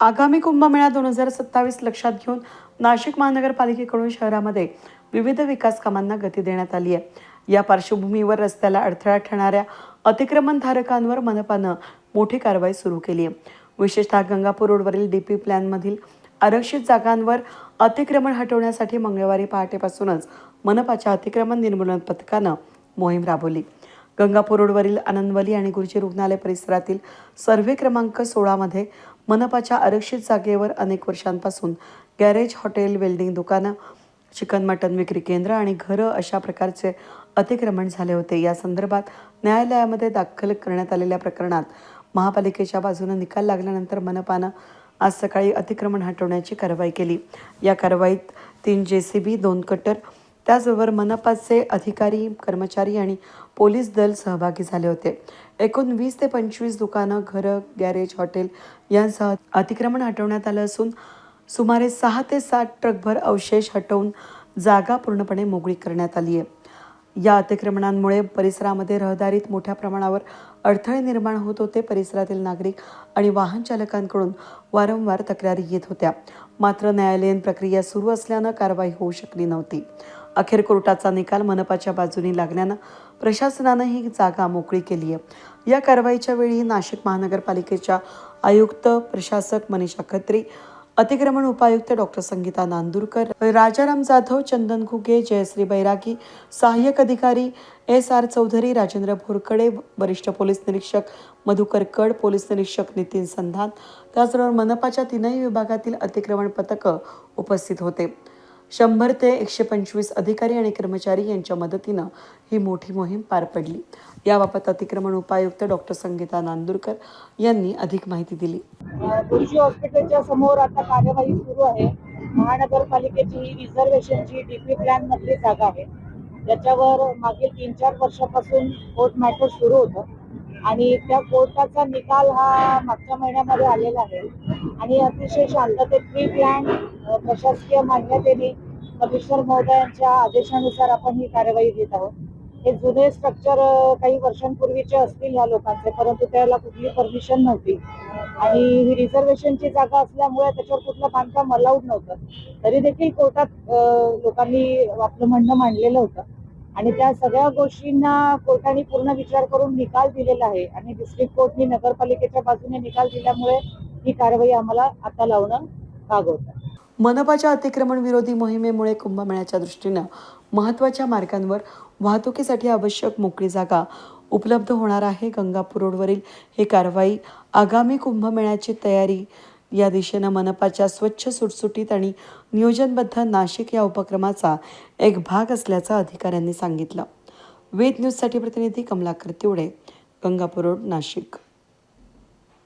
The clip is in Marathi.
आगामी कुंभमेळा दोन हजार सत्तावीस लक्षात घेऊन नाशिक महानगरपालिकेकडून शहरामध्ये विविध विकास कामांना गती देण्यात आली आहे. या पार्श्वभूमीवर रस्त्याला अडथळा ठरणाऱ्या अतिक्रमणधारकांवर मनपानं मोठी कारवाई सुरू केली आहे. विशेषतः गंगापूर रोडवरील डीपी प्लॅनमधील आरक्षित जागांवर अतिक्रमण हटवण्यासाठी मंगळवारी पहाटेपासूनच मनपाच्या अतिक्रमण निर्मूलन पथकानं मोहीम राबवली. गंगापूर रोडवरील आनंदवली आणि गुरुजी रुग्णालय परिसरातील सर्व्हे क्रमांक सोळामध्ये मनपाच्या आरक्षित जागेवर अनेक वर्षांपासून गॅरेज हॉटेल वेल्डिंग दुकानं चिकन मटन विक्री केंद्र आणि घरं अशा प्रकारचे अतिक्रमण झाले होते. या संदर्भात न्यायालयामध्ये दाखल करण्यात आलेल्या प्रकरणात महापालिकेच्या बाजूने निकाल लागल्यानंतर मनपानं आज सकाळी अतिक्रमण हटवण्याची कारवाई केली. या कारवाईत तीन जे सी बी दोन कटर त्याचबरोबर मनपाचे अधिकारी कर्मचारी आणि पोलीस दल सहभागी झाले होते. एकूण वीस ते पंचवीस दुकानं घरं गॅरेज हॉटेल यांसह अतिक्रमण हटवण्यात आलं असून सुमारे सहा ते सात ट्रकभर अवशेष हटवून जागा पूर्णपणे मोकळी करण्यात आली आहे. या अतिक्रमणांमुळे परिसरामध्ये रहदारीत मोठ्या प्रमाणावर अडथळे निर्माण होत होते. परिसरातील नागरिक आणि वाहन चालकांकडून वारंवार तक्रारी येत होत्या. मात्र न्यायालयीन प्रक्रिया सुरू असल्यानं कारवाई होऊ शकली नव्हती. अखेर कोर्टाचा निकाल मनपाच्या बाजूनी लागल्यानं प्रशासनानं ही जागा मोकळी केली आहे. या कारवाईच्या वेळी नाशिक महानगरपालिकेच्या आयुक्त प्रशासक मनीषा खत्री अतिक्रमण उपायुक्त डॉक्टर संगीता नांदुरकर राजाराम जाधव चंदन घुगे जयश्री बैरागी सहाय्यक अधिकारी एस आर चौधरी राजेंद्र भोरकडे वरिष्ठ पोलीस निरीक्षक मधुकर कड पोलीस निरीक्षक नितीन संधान त्याचबरोबर मनपाच्या तीनही विभागातील अतिक्रमण पथकं उपस्थित होते. शंभर ते एकशे पंचवीस अधिकारी आणि कर्मचारी यांच्या मदतीनं ही मोठी मोहीम पार पडली. याबाबत अतिक्रमण उपायुक्त डॉक्टर संगीता नांदुरकर यांनी अधिक माहिती दिली. तुळशी हॉस्पिटलच्या समोर आता कार्यवाही सुरू आहे. महानगरपालिकेची ही रिझर्वेशनची डीपी प्लॅन मधली जागा आहे. त्याच्यावर मागील तीन चार वर्षापासून कोर्ट मॅटर सुरू होतं. आणि त्या कोर्टाचा निकाल हा मागच्या महिन्यामध्ये आलेला आहे. आणि अतिशय शांततेत प्री प्लॅन प्रशासकीय मान्यतेने कमिशनर महोदयांच्या आदेशानुसार आपण ही कार्यवाही घेत आहोत. हे जुने स्ट्रक्चर काही वर्षांपूर्वीचे असतील ह्या लोकांचे परंतु त्याला कुठली परमिशन नव्हती. आणि ही रिझर्वेशनची जागा असल्यामुळे त्याच्यावर कुठलं बांधकाम अलाउड नव्हतं. तरी देखील कोर्टात लोकांनी आपलं म्हणणं मांडलेलं होतं. आणि त्या सगळ्या गोष्टींना कोर्टाने पूर्ण विचार करून निकाल दिलेला आहे. आणि डिस्ट्रिक्ट कोर्टने नगरपालिकेच्या बाजूने निकाल दिल्यामुळे ही कारवाई आम्हाला आता लावणं भाग होतं मनपाच्या अतिक्रमण विरोधी मोहिमेमुळे कुंभमेळ्याच्या दृष्टीनं महत्त्वाच्या मार्गांवर वाहतुकीसाठी आवश्यक मोकळी जागा उपलब्ध होणार आहे. गंगापूर रोडवरील ही कारवाई आगामी कुंभमेळ्याची तयारी या दिशेनं मनपाच्या स्वच्छ सुटसुटीत आणि नियोजनबद्ध नाशिक या उपक्रमाचा एक भाग असल्याचं अधिकाऱ्यांनी सांगितलं. वेद न्यूजसाठी प्रतिनिधी कमलाकर तिवडे गंगापूर रोड नाशिक.